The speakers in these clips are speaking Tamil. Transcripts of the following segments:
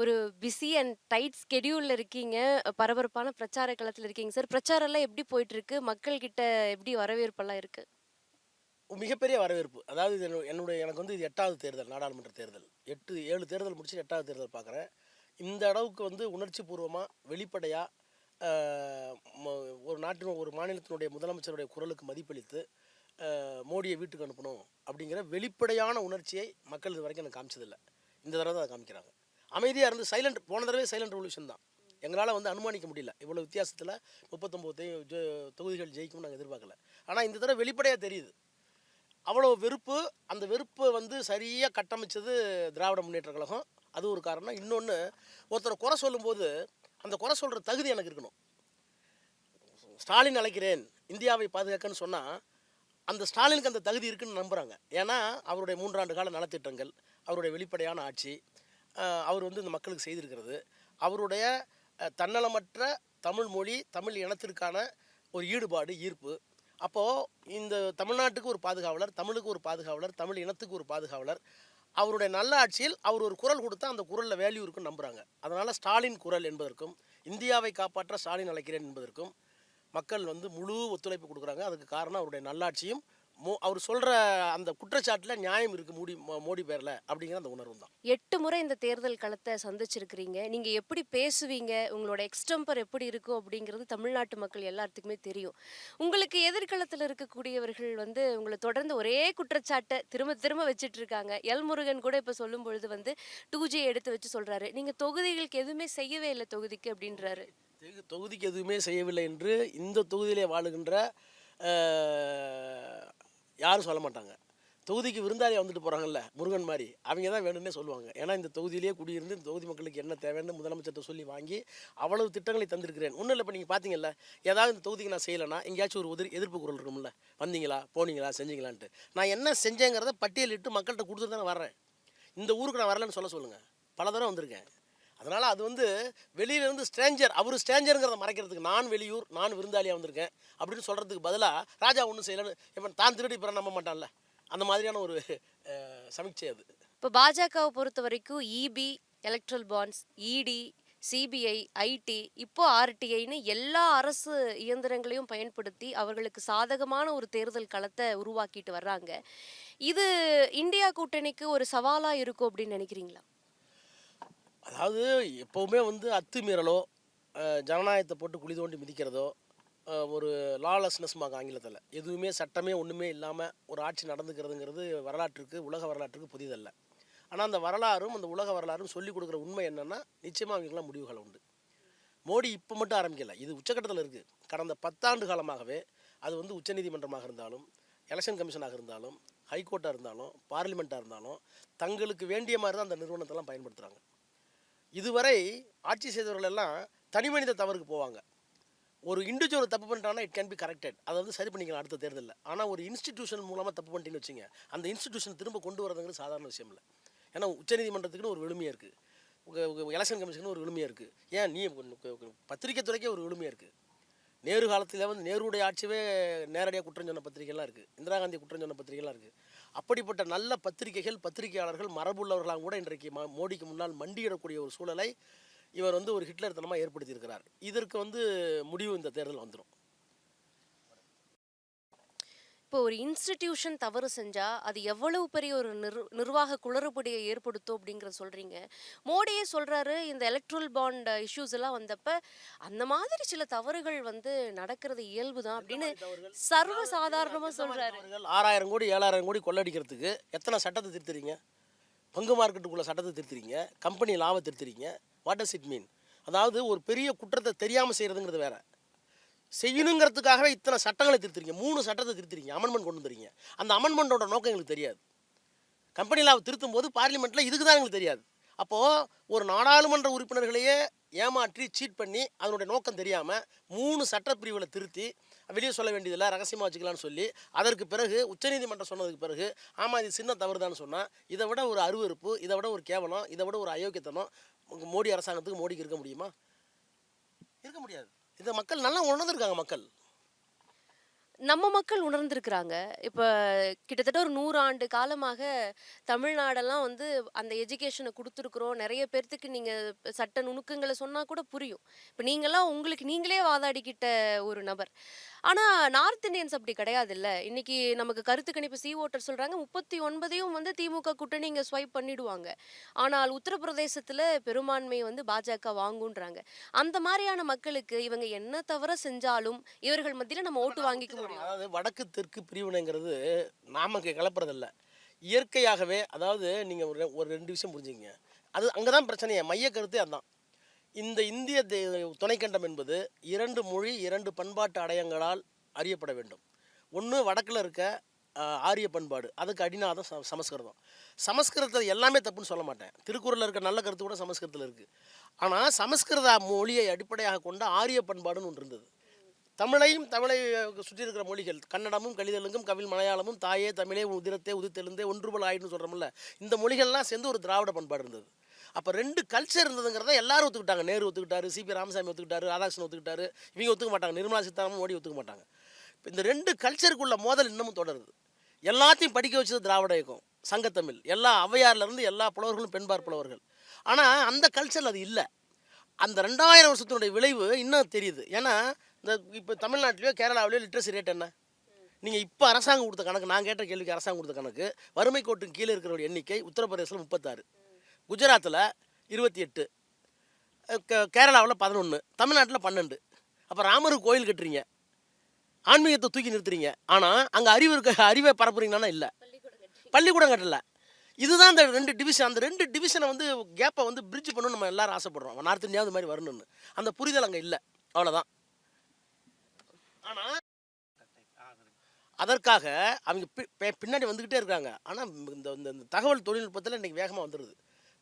ஒரு பிஸி அண்ட் டைட் ஸ்கெடியூலில் இருக்கீங்க. பரபரப்பான பிரச்சார களத்தில் இருக்கீங்க சார். பிரச்சாரம்லாம் எப்படி போயிட்டுருக்கு? மக்கள்கிட்ட எப்படி வரவேற்பெல்லாம் இருக்குது மிகப்பெரிய வரவேற்பு. அதாவது இது என்னுடைய எனக்கு வந்து இது எட்டாவது தேர்தல், நாடாளுமன்ற தேர்தல். 8 7 தேர்தல் முடிச்சு எட்டாவது தேர்தல் பார்க்குறேன். இந்த அளவுக்கு வந்து உணர்ச்சி பூர்வமாக வெளிப்படையாக ஒரு நாட்டின் ஒரு மாநிலத்தினுடைய முதலமைச்சருடைய குரலுக்கு மதிப்பளித்து, மோடியை வீட்டுக்கு அனுப்பணும் அப்படிங்கிற வெளிப்படையான உணர்ச்சியை மக்கள் இது வரைக்கும் எனக்கு காமிச்சதில்லை இந்த தடவை தான் அதை காமிக்கிறாங்க. அமைதியாக இருந்து சைலண்ட் போன தடவை சைலண்ட் ரெவல்யூஷன் தான். எங்களால் வந்து அனுமானிக்க முடியல. இவ்வளோ வித்தியாசத்தில் முப்பத்தொம்போதையும் தொகுதிகள் ஜெயிக்கும்னு நாங்கள் எதிர்பார்க்கல. ஆனால் இந்த தடவை வெளிப்படையாக தெரியுது. அவ்வளோ வெறுப்பு, அந்த வெறுப்பு வந்து சரியாக கட்டமைச்சது திராவிட முன்னேற்றக் கழகம். அது ஒரு காரணம். இன்னொன்று ஒருத்தரை குறை சொல்லும்போது, அந்த குறை சொல்கிற தகுதி எனக்கு இருக்கணும். ஸ்டாலின் அழைக்கிறேன், இந்தியாவை பாதுகாக்கன்னு சொன்னால் அந்த ஸ்டாலினுக்கு அந்த தகுதி இருக்குன்னு நம்புகிறாங்க ஏன்னா, அவருடைய மூன்றாண்டு கால நலத்திட்டங்கள், அவருடைய வெளிப்படையான ஆட்சி, அவர் வந்து இந்த மக்களுக்கு செய்திருக்கிறது, அவருடைய தன்னலமற்ற தமிழ் மொழி, தமிழ் இனத்திற்கான ஒரு ஈடுபாடு, ஈர்ப்பு. அப்போது இந்த தமிழ்நாட்டுக்கு ஒரு பாதுகாவலர், தமிழுக்கு ஒரு பாதுகாவலர், தமிழ் இனத்துக்கு ஒரு பாதுகாவலர். அவருடைய நல்ல ஆட்சியில் அவர் ஒரு குரல் கொடுத்தா அந்த குரலில் வேல்யூ இருக்குன்னு நம்புகிறாங்க அதனால் ஸ்டாலின் குரல் என்பதற்கும், இந்தியாவை காப்பாற்ற ஸ்டாலின் அழைக்கிறேன் என்பதற்கும் மக்கள் வந்து முழு ஒத்துழைப்பு கொடுக்குறாங்க அதுக்கு காரணம் அவருடைய நல்லாட்சியும், மோ அவர் சொல்ற அந்த குற்றச்சாட்டுல நியாயம் இருக்கு மூடி மோடி பேர்ல அப்படிங்கிற அந்த உணர்வும் தான். 8 முறை இந்த தேர்தல் களத்த சந்திச்சிருக்கிறீங்க. நீங்க எப்படி பேசுவீங்க? உங்களோட எக்ஸ்டெம்பர் எப்படி இருக்கும்? அப்படிங்கிறது தமிழ்நாட்டு மக்கள் எல்லாத்துக்குமே தெரியும். உங்களுக்கு எதிர்காலத்துல இருக்கக்கூடியவர்கள் வந்து உங்கள தொடர்ந்து ஒரே குற்றச்சாட்ட திரும்ப திரும்ப வச்சுட்டு இருக்காங்க. எல் முருகன் கூட இப்ப சொல்லும்பொழுது வந்து 2G எடுத்து வச்சு சொல்றாரு. நீங்க தொகுதிகளுக்கு எதுவுமே செய்யவே இல்ல தொகுதிக்கு அப்படின்றாரு. தொகு தொகுதிக்கு எதுவுமே செய்யவில்லை என்று இந்த தொகுதியிலே வாழுகின்ற யாரும் சொல்ல மாட்டாங்க. தொகுதிக்கு விருந்தாளி வந்துட்டு போகிறாங்கல்ல முருகன் மாதிரி அவங்க தான் வேணும்னே சொல்லுவாங்க. ஏன்னா இந்த தொகுதியிலேயே குடியிருந்து இந்த தொகுதி மக்களுக்கு என்ன தேவைன்னு முதலமைச்சர்ட்ட சொல்லி வாங்கி, அவ்வளவு திட்டங்களை தந்திருக்கிறேன். ஒன்றும் இல்லை இப்போ நீங்கள் பார்த்தீங்கல்ல, ஏதாவது இந்த தொகுதிக்கு நான் செய்யலைன்னா எங்கேயாச்சும் ஒரு உதிர் எதிர்ப்பு குரல் இருக்கும்ல. வந்தீங்களா? போனீங்களா? செஞ்சீங்களான்ட்டு. நான் என்ன செஞ்சேங்கிறத பட்டியலிட்டு மக்கள்கிட்ட கொடுத்துட்டு தானே வரேன் இந்த ஊருக்கு நான் வரலன்னு சொல்ல சொல்லுங்கள் பல தடவை வந்திருக்கேன். அதனால் அது வந்து வெளியிலேருந்து ஸ்ட்ரேஞ்சர், அவர் ஸ்ட்ரேஞ்சருங்கிறத மறைக்கிறதுக்கு நான் வெளியூர், நான் விருந்தாளியாக வந்திருக்கேன் அப்படின்னு சொல்கிறதுக்கு பதிலாக ராஜா ஒன்றும் செய்யலன்னு இப்போ தான் திருடி பிற நம்ப மாட்டான்ல. அந்த மாதிரியான ஒரு சமீட்சை அது இப்போ பாஜகவை பொறுத்த வரைக்கும் EP, electoral bonds, ED, CBI, IT, இப்போ ஆர்டிஐன்னு எல்லா அரசு இயந்திரங்களையும் பயன்படுத்தி அவர்களுக்கு சாதகமான ஒரு தேர்தல் களத்தை உருவாக்கிட்டு வர்றாங்க. இது இந்தியா கூட்டணிக்கு ஒரு சவாலாக இருக்கும் அப்படின்னு நினைக்கிறீங்களா? அதாவது எப்போவுமே வந்து அத்துமீறலோ, ஜனநாயகத்தை போட்டு குழி தோண்டி மிதிக்கிறதோ, ஒரு லாலெஸ்னஸ்ம்பாங்க ஆங்கிலத்தில் எதுவுமே சட்டமே ஒன்றுமே இல்லாமல் ஒரு ஆட்சி நடந்துக்கிறதுங்கிறது வரலாற்றுக்கு, உலக வரலாற்றுக்கு புதிதல்ல. ஆனால் அந்த வரலாறும், அந்த உலக வரலாறும் சொல்லிக் கொடுக்குற உண்மை என்னென்னா நிச்சயமாக அவங்களுக்குலாம் முடிவுகள் உண்டு. மோடி இப்போ மட்டும் ஆரம்பிக்கலை இது உச்சக்கட்டத்தில் இருக்குது கடந்த பத்தாண்டு காலமாகவே, அது வந்து உச்சநீதிமன்றமாக இருந்தாலும், எலெக்ஷன் கமிஷனாக இருந்தாலும், ஹைகோர்ட்டாக இருந்தாலும், பார்லிமெண்ட்டாக இருந்தாலும், தங்களுக்கு வேண்டிய மாதிரி தான் அந்த நிறுவனத்தெல்லாம் பயன்படுத்துகிறாங்க இதுவரை ஆட்சி செய்தவர்கள் எல்லாம் தனி மனித தவறுக்கு போவாங்க. ஒரு இண்டிவிஜுவல் தப்பு பண்ணிட்டான்னா இட் கேன் பி கரெக்டட். அதை வந்து சரி பண்ணிக்கலாம் அடுத்த தேர்தலில். ஆனால் ஒரு இன்ஸ்டிடியூஷன் மூலமாக தப்பு பண்ணிட்டீங்கன்னு வச்சுங்க அந்த இன்ஸ்டிடியூஷன் திரும்ப கொண்டு வரதுங்கிறது சாதாரண விஷயம் இல்லை. ஏன்னா உச்சநீதிமன்றத்துக்குன்னு ஒரு விழுமியம் இருக்குது எலெக்ஷன் கமிஷனுக்கு ஒரு விழுமியம் இருக்குது ஏன்? நீ பத்திரிக்கை துறைக்கே ஒரு விழுமியம் இருக்குது நேரு காலத்தில் வந்து நேருடைய ஆட்சியவே நேரடியாக குற்றம் சொன்ன பத்திரிகைலாம் இருக்குது இந்திரா காந்தி குற்றம் சொன்ன பத்திரிகைலாம் இருக்குது அப்படிப்பட்ட நல்ல பத்திரிகைகள், பத்திரிகையாளர்கள் மரபுள்ளவர்களாக கூட இன்றைக்கு மோடிக்கு முன்னால் மண்டியிடக்கூடிய ஒரு சூழலை இவர் வந்து ஒரு ஹிட்லர் தனமாக ஏற்படுத்தியிருக்கிறார். இதற்கு வந்து முடிவு இந்த தேர்தல் வந்துடும் இப்போ ஒரு இன்ஸ்டிடியூஷன் தவறு செஞ்சா, அது எவ்வளவு பெரிய ஒரு நிர் நிர்வாக குளறுபடிய ஏற்படுத்தும் அப்படிங்கிறத சொல்றீங்க. மோடியே சொல்றாரு, இந்த எலக்ட்ரல் பாண்ட் இஷ்யூஸ் எல்லாம் வந்தப்ப, அந்த மாதிரி சில தவறுகள் வந்து நடக்கிறது இயல்பு தான் அப்படின்னு சர்வ சாதாரணமா சொல்றாரு. 6000 கோடி, 7000 கோடி கொள்ளடிக்கிறதுக்கு எத்தனை சட்டத்த திருத்துறீங்க? பங்கு மார்க்கெட்டுக்குள்ள சட்டத்த திருத்துறீங்க. கம்பெனி லாவ திருத்துறீங்க. What does it mean? அதாவது ஒரு பெரிய குற்றத்த தெரியாம செய்றதுங்கிறது வேற. செய்யணுங்கிறதுக்காகவே இத்தனை சட்டங்களை திருத்துறீங்க. மூணு சட்டத்தை திருத்துறீங்க. அமெண்ட்மெண்ட் கொண்டு வந்துறீங்க. அந்த அமெண்ட்மென்ட்டோட நோக்கம் எங்களுக்கு தெரியாது. கம்பெனி திருத்தும் போது பார்லிமெண்ட்டில் இதுக்கு தான் எங்களுக்கு தெரியாது. அப்போது ஒரு நாடாளுமன்ற உறுப்பினர்களையே ஏமாற்றி, சீட் பண்ணி, அதனுடைய நோக்கம் தெரியாமல் மூணு சட்டப்பிரிவுகளை திருத்தி, வெளியே சொல்ல வேண்டியதில்லை ரகசியமாக வச்சுக்கலாம்னு சொல்லி, அதற்கு பிறகு உச்சநீதிமன்றம் சொன்னதுக்கு பிறகு, ஆமாம் இது சின்ன தவறு தான்னு இதை விட ஒரு அருவருப்பு, இதை விட ஒரு கேவலம், இதை விட ஒரு அயோக்கியத்தனம் மோடி அரசாங்கத்துக்கு மோடிக்கு இருக்க முடியுமா? இருக்க முடியாது. இதை மக்கள் நல்லா உணர்ந்துருக்காங்க மக்கள். நம்ம மக்கள் உணர்ந்திருக்கிறாங்க. இப்போ கிட்டத்தட்ட ஒரு நூறு ஆண்டு காலமாக தமிழ்நாடெல்லாம் வந்து அந்த எஜுகேஷனை கொடுத்துருக்குறோம். நிறைய பேர்த்துக்கு நீங்கள் சட்ட நுணுக்கங்களை சொன்னால் கூட புரியும். இப்போ நீங்களாம் உங்களுக்கு நீங்களே வாதாடிக்கிட்ட ஒரு நபர். ஆனால் நார்த் இந்தியன்ஸ் அப்படி கிடையாதுல்ல. இன்னைக்கு நமக்கு கருத்து கணிப்பு சி ஓட்டர் சொல்கிறாங்க முப்பத்தி ஒன்பதையும் வந்து திமுக கூட்டணி இங்கே ஸ்வைப் பண்ணிடுவாங்க. ஆனால் உத்தரப்பிரதேசத்தில் பெரும்பான்மை வந்து பாஜக வாங்குன்றாங்க. அந்த மாதிரியான மக்களுக்கு இவங்க என்ன தவிர செஞ்சாலும் இவர்கள் மத்தியில் நம்ம ஓட்டு வாங்கிக்க முடியும். அதாவது வடக்கு தெற்கு பிரிவினைங்கிறது நாம கலப்புறதில்ல இயற்கையாகவே அதாவது நீங்கள் ஒரு ஒரு ரெண்டு விஷயம் புரிஞ்சுங்க அது அங்கே தான் பிரச்சனையே. மைய கருத்தே அதான். இந்த இந்திய தே- துணைக்கண்டம் என்பது இரண்டு மொழி இரண்டு பண்பாட்டு அடையங்களால் அறியப்பட வேண்டும். ஒன்று வடக்கில் இருக்க ஆரிய பண்பாடு. அதுக்கு அடிநாதம் ச சமஸ்கிருதம். சமஸ்கிருதத்தில் எல்லாமே தப்புன்னு சொல்ல மாட்டேன். திருக்குறளில் இருக்க நல்ல கருத்து கூட சமஸ்கிருதத்தில் இருக்குது ஆனால் சமஸ்கிருத மொழியை அடிப்படையாக கொண்ட ஆரிய பண்பாடுன்னு ஒன்று இருந்தது. தமிழையும் தமிழை சுற்றி இருக்கிற மொழிகள் கன்னடமும் கலிதலுங்கும் கவில் மலையாளமும் தாயே தமிழே உதிரத்தே உதித்தெழுந்தே ஒன்றுபல் ஆயிடுன்னு சொல்கிறோம்ல இந்த மொழிகள்லாம் சேர்ந்து ஒரு திராவிட பண்பாடு இருந்தது. அப்போ ரெண்டு கல்ச்சர் இருந்ததுங்கிறத எல்லாரும் ஒத்துக்கிட்டாங்க. நேரு ஒத்துக்கிட்டாரு சிபி ராமசாமி ஒத்துக்கிட்டாரு ராதாகிருஷ்ணன் ஒத்துக்கிட்டாரு. இவங்க ஒத்துக்க மாட்டாங்க. நிர்மலா சீதாராமன் மோடி ஒத்துக்க மாட்டாங்க. இப்போ இந்த ரெண்டு கல்ச்சருக்குள்ள மோதல் இன்னமும் தொடருது. எல்லாத்தையும் படிக்க வச்சது திராவிட இயக்கம் சங்கத்தமிழ். எல்லா ஔவையார்லேருந்து எல்லா புலவர்களும் பெண்பார் புலவர்கள். ஆனால் அந்த கல்ச்சரில் அது இல்லை. அந்த ரெண்டாயிரம் வருஷத்தினுடைய விளைவு இன்னும் தெரியுது. ஏன்னா இந்த இப்போ தமிழ்நாட்டிலையோ கேரளாவிலையோ லிட்ரஸி ரேட் என்ன? நீங்கள் இப்போ அரசாங்கம் கொடுத்த கணக்கு நான் கேட்ட கேள்விக்கு அரசாங்கம் கொடுத்த கணக்கு வறுமை கோட்டுக்கு கீழே இருக்கிறவருடைய எண்ணிக்கை உத்தரப்பிரதேசத்தில் முப்பத்தாறு. குஜராத்தில் இருபத்தி எட்டு கேரளாவில் பதினொன்று தமிழ்நாட்டில் பன்னெண்டு. அப்போ ராமர் கோயில் கட்டுறீங்க. ஆன்மீகத்தை தூக்கி நிறுத்துறீங்க. ஆனால் அங்கே அறிவு இருக்க அறிவை பரப்புறீங்கன்னா இல்லை. பள்ளிக்கூடம் கட்டலை. இதுதான் அந்த ரெண்டு டிவிஷன் அந்த ரெண்டு டிவிஷனை வந்து கேப்பை வந்து பிரிட்ஜ் பண்ணணும் நம்ம எல்லாரும் ஆசைப்படுறோம். நார்த் இந்தியா அது மாதிரி வரணும்னு. அந்த புரிதல் அங்கே இல்லை. அவ்வளோதான் ஆனால் அதற்காக அவங்க பி- பின்னாடி வந்துக்கிட்டே இருக்காங்க. ஆனால் இந்த இந்த இந்த தகவல் தொழில்நுட்பத்தில் இன்றைக்கி வேகமாக வந்துடுது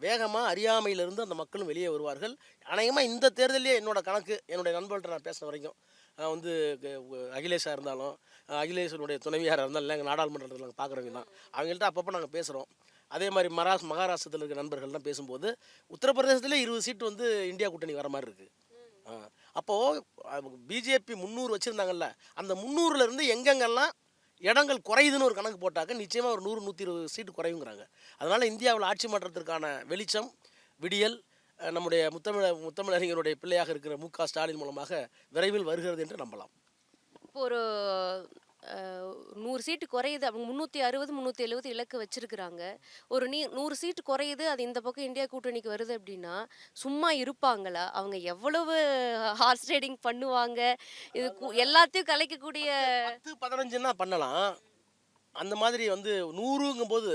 வேகமாக அறியாமையிலிருந்து அந்த மக்களும் வெளியே வருவார்கள். அநேகமாக இந்த தேர்தலே என்னோடய கணக்கு என்னுடைய நண்பர்கள்ட்ட நான் பேசின வரைக்கும் நான் வந்து க- அகிலேஷாக இருந்தாலும் அகிலேஷனுடைய துணைவியாராக இருந்தாலும் எங்கள் நாடாளுமன்றத்தில் நாங்கள் பார்க்குறவங்க தான் அவங்கள்ட்ட அப்பப்போ நாங்கள் பேசுகிறோம் அதே மாதிரி மராஸ் மகாராஷ்டிரத்தில் இருக்கிற நண்பர்கள்லாம் பேசும்போது உத்தரப்பிரதேசத்திலே இருபது சீட்டு வந்து இந்தியா கூட்டணி வர மாதிரி இருக்குது அப்போது பிஜேபி முந்நூறு வச்சுருந்தாங்கல்ல அந்த முந்நூறுலேருந்து எங்கெங்கெல்லாம் இடங்கள் குறையுதுன்னு ஒரு கணக்கு போட்டாக்க நிச்சயமாக ஒரு நூறு நூற்றி இருபது சீட்டு குறையுங்கிறாங்க. அதனால் இந்தியாவில் ஆட்சி மாற்றத்திற்கான வெளிச்சம் விடியல் நம்முடைய முத்தமிழ முத்தமிழறிஞருடைய பிள்ளையாக இருக்கிற மு க ஸ்டாலின் மூலமாக விரைவில் வருகிறது என்று நம்பலாம். இப்போ ஒரு நூறு சீட்டு குறையுது. அவங்க முந்நூற்றி அறுபது முந்நூற்றி எழுபது இலக்கு வச்சுருக்குறாங்க. ஒரு நீ நூறு சீட்டு குறையுது. அது இந்த பக்கம் இந்தியா கூட்டணிக்கு வருது அப்படின்னா சும்மா இருப்பாங்களா? அவங்க எவ்வளவு ஹார்ஸ் ரைடிங் பண்ணுவாங்க? இது எல்லாத்தையும் கலைக்கக்கூடிய பத்து பதினஞ்சுன்னா பண்ணலாம். அந்த மாதிரி வந்து நூறுங்கும்போது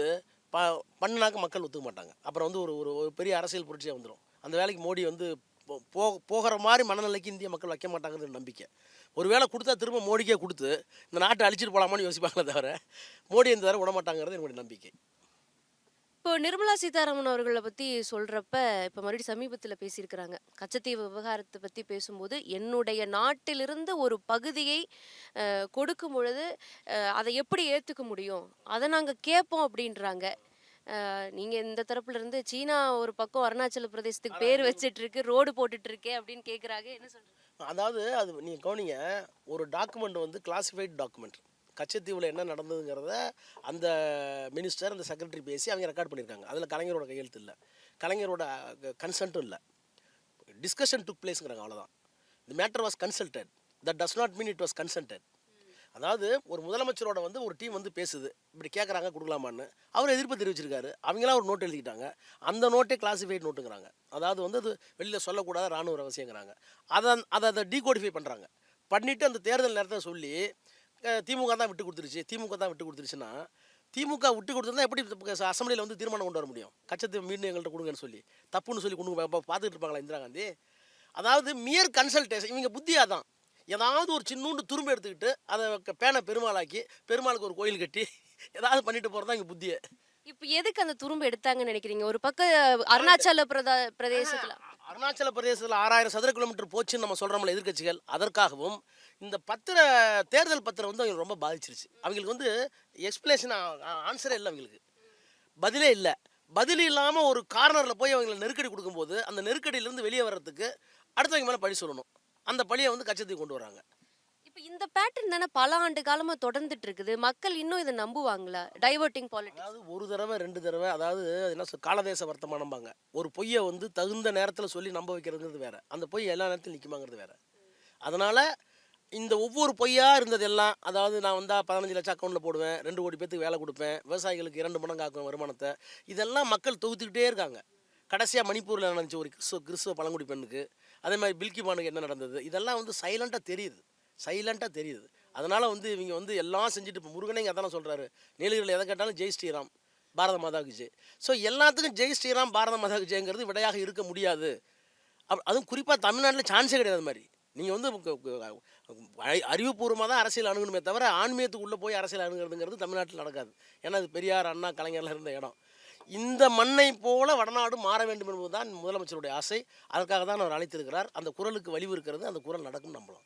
ப பண்ணினாக்க மக்கள் ஒத்துக்க மாட்டாங்க. அப்புறம் வந்து ஒரு ஒரு பெரிய அரசியல் புரட்சியாக வந்துடும் அந்த வேலைக்கு மோடி வந்து போ- போகிற மாதிரி மனநிலைக்கு இந்திய மக்கள் வைக்க மாட்டாங்கிறது நம்பிக்கை. ஒரு வேளை கொடுத்தா திரும்ப மோடிக்கே கொடுத்து இந்த நாட்டை அழிச்சிட்டு போகலாமான்னு யோசிப்பாங்களே தவிர மோடி இந்த தவிர விட மாட்டாங்கிறது என்னுடைய நம்பிக்கை. இப்போ நிர்மலா சீதாராமன் அவர்களை பற்றி சொல்கிறப்ப இப்போ மறுபடியும் சமீபத்தில் பேசியிருக்கிறாங்க. கச்சத்தீவு விவகாரத்தை பற்றி பேசும்போது என்னுடைய நாட்டிலிருந்து ஒரு பகுதியை கொடுக்கும் பொழுது அதை எப்படி ஏற்றுக்க முடியும்? அதை நாங்கள் கேட்போம் அப்படின்றாங்க. நீங்கள் இந்த தரப்புல இருந்து சீனா ஒரு பக்கம் அருணாச்சல பிரதேசத்துக்கு பேர் வச்சிட்டு இருக்கு ரோடு போட்டுட்டு இருக்கே அப்படின்னு கேட்குறாங்க என்ன சொல்றீங்க அதாவது அது நீங்கள் கவனிங்க ஒரு டாக்குமெண்ட் வந்து கிளாசிஃபைட் டாக்குமெண்ட் கச்சத்தீவில் என்ன நடந்ததுங்கிறத அந்த மினிஸ்டர் அந்த செக்ரட்டரி பேசி அவங்க ரெக்கார்ட் பண்ணியிருக்காங்க. அதில் கலைஞரோட கையெழுத்து இல்லை. கலைஞரோட கன்சென்ட்டும் இல்லை. டிஸ்கஷன் டுக் பிளேஸ்ங்கிறாங்க அவ்வளோதான் the matter was consulted that does not mean it was consulted அதாவது ஒரு முதலமைச்சரோட வந்து ஒரு டீம் வந்து பேசுது. இப்படி கேட்குறாங்க கொடுக்கலாமான்னு. அவர் எதிர்ப்பு தெரிவிச்சிருக்காரு. அவங்களாம் ஒரு நோட் எழுதிக்கிட்டாங்க. அந்த நோட்டே கிளாசிஃபைட் நோட்டுங்கிறாங்க. அதாவது வந்து அது வெளியில் சொல்லக்கூடாத ராணுவ ரகசியங்கிறாங்க. அதை அதை அதை டீகோடிஃபை பண்ணுறாங்க பண்ணிவிட்டு அந்த தேர்தல் நேரத்தை சொல்லி திமுக தான் விட்டு கொடுத்துருச்சு. திமுக தான் விட்டு கொடுத்துருச்சுன்னா திமுக விட்டு கொடுத்துருந்தா எப்படி அசம்பிளியில் வந்து தீர்மானம் கொண்டு வர முடியும்? கச்சத்தை மீண்டும் எங்கள்கிட்ட கொடுங்கன்னு சொல்லி. தப்புன்னு சொல்லி கொடுங்க பார்த்துட்டு இருப்பாங்களா இந்திரா காந்தி? அதாவது மியர் கன்சல்டேஷன் இவங்க புத்தியாக தான் ஏதாவது ஒரு சின்னூண்டு துரும்பு எடுத்துக்கிட்டு அதை பேனை பெருமாளாக்கி பெருமாளுக்கு ஒரு கோயில் கட்டி ஏதாவது பண்ணிட்டு போகிறது தான் இங்கே புத்தியை. இப்போ எதுக்கு அந்த துரும்பு எடுத்தாங்கன்னு நினைக்கிறீங்க? ஒரு பக்கம் அருணாச்சல பிரதா பிரதேசத்துல. அருணாச்சல பிரதேசத்தில் ஆறாயிரம் சதுர கிலோமீட்டர் போச்சுன்னு நம்ம சொல்கிறோம்ல எதிர்க்கட்சிகள். அதற்காகவும் இந்த பத்திர தேர்தல் பத்திரம் வந்து அவங்களுக்கு ரொம்ப பாதிச்சிருச்சு. அவங்களுக்கு வந்து எக்ஸ்பிளேஷன் ஆன்சரே இல்லை அவங்களுக்கு. பதிலே இல்லை. பதில் இல்லாமல் ஒரு கார்னரில் போய் அவங்களை நெருக்கடி கொடுக்கும்போது அந்த நெருக்கடியிலேருந்து வெளியே வர்றதுக்கு அடுத்தவங்க மேலே பழி சொல்லணும் அந்த பழியை வந்து கச்சத்துக்கு கொண்டு வராங்க. இப்போ இந்த பேட்டர்ன் தானே பல ஆண்டு காலமா தொடர்ந்துட்டு இருக்குது மக்கள் இன்னும் இதை நம்புவாங்களா? டைவர்ட்டிங் பாலிடிக்ஸ் அதாவது ஒரு தடவை ரெண்டு தடவை அதாவது அது என்ன சொல் காலதேச வர்த்தமானம்பாங்க. ஒரு பொய்யை வந்து தகுந்த நேரத்தில் சொல்லி நம்ப வைக்கிறதுங்கிறது வேற. அந்த பொய் எல்லா நேரத்திலும் நிற்குமாங்கிறது வேற. அதனால் இந்த ஒவ்வொரு பொய்யா இருந்ததெல்லாம் அதாவது நான் வந்தால் பதினஞ்சு லட்சம் அக்கௌண்ட்டில் போடுவேன் ரெண்டு கோடி பேத்துக்கு வேலை கொடுப்பேன் விவசாயிகளுக்கு இரண்டு மடங்கு ஆக்கும் வருமானத்தை. இதெல்லாம் மக்கள் தொகுத்துக்கிட்டே இருக்காங்க. கடைசியாக மணிப்பூரில் நடந்துச்சு ஒரு கிறிஸ்துவ கிறிஸ்துவ பழங்குடி பெண்ணுக்கு. அதே மாதிரி பில்கி பானுக்கு என்ன நடந்தது? இதெல்லாம் வந்து சைலண்ட்டாக தெரியுது. சைலண்ட்டாக தெரியுது. அதனால் வந்து இவங்க வந்து எல்லாம் செஞ்சுட்டு இப்போ முருகனே இங்கே அதானே சொல்கிறாரு நீலகிரியில் எதை கேட்டாலும் ஜெய் ஸ்ரீராம் பாரத மாதாவுக்கு ஜெய். ஸோ எல்லாத்துக்கும் ஜெய் ஸ்ரீராம் பாரத மாதாவுக்கு ஜெயங்கிறது விடையாக இருக்க முடியாது. அப் அதுவும் குறிப்பாக தமிழ்நாட்டில் சான்ஸே கிடையாது மாதிரி. நீங்கள் வந்து அறிவுபூர்வமாக தான் அரசியல் அணுகணுமே தவிர ஆன்மீகத்துக்குள்ளே போய் அரசியல் அணுகிறதுங்கிறது தமிழ்நாட்டில் நடக்காது. ஏன்னா அது பெரியார் அண்ணா கலைஞர்லாம் இருந்த இடம். இந்த மண்ணை போல வடநாடு மாற வேண்டும் என்பதுதான் முதலமைச்சருடைய ஆசை. அதற்காக தான் அவர் அழைத்திருக்கிறார். அந்த குரலுக்கு வலிவு இருக்கிறது. அந்த குரல் நடக்கும் நம்பலாம்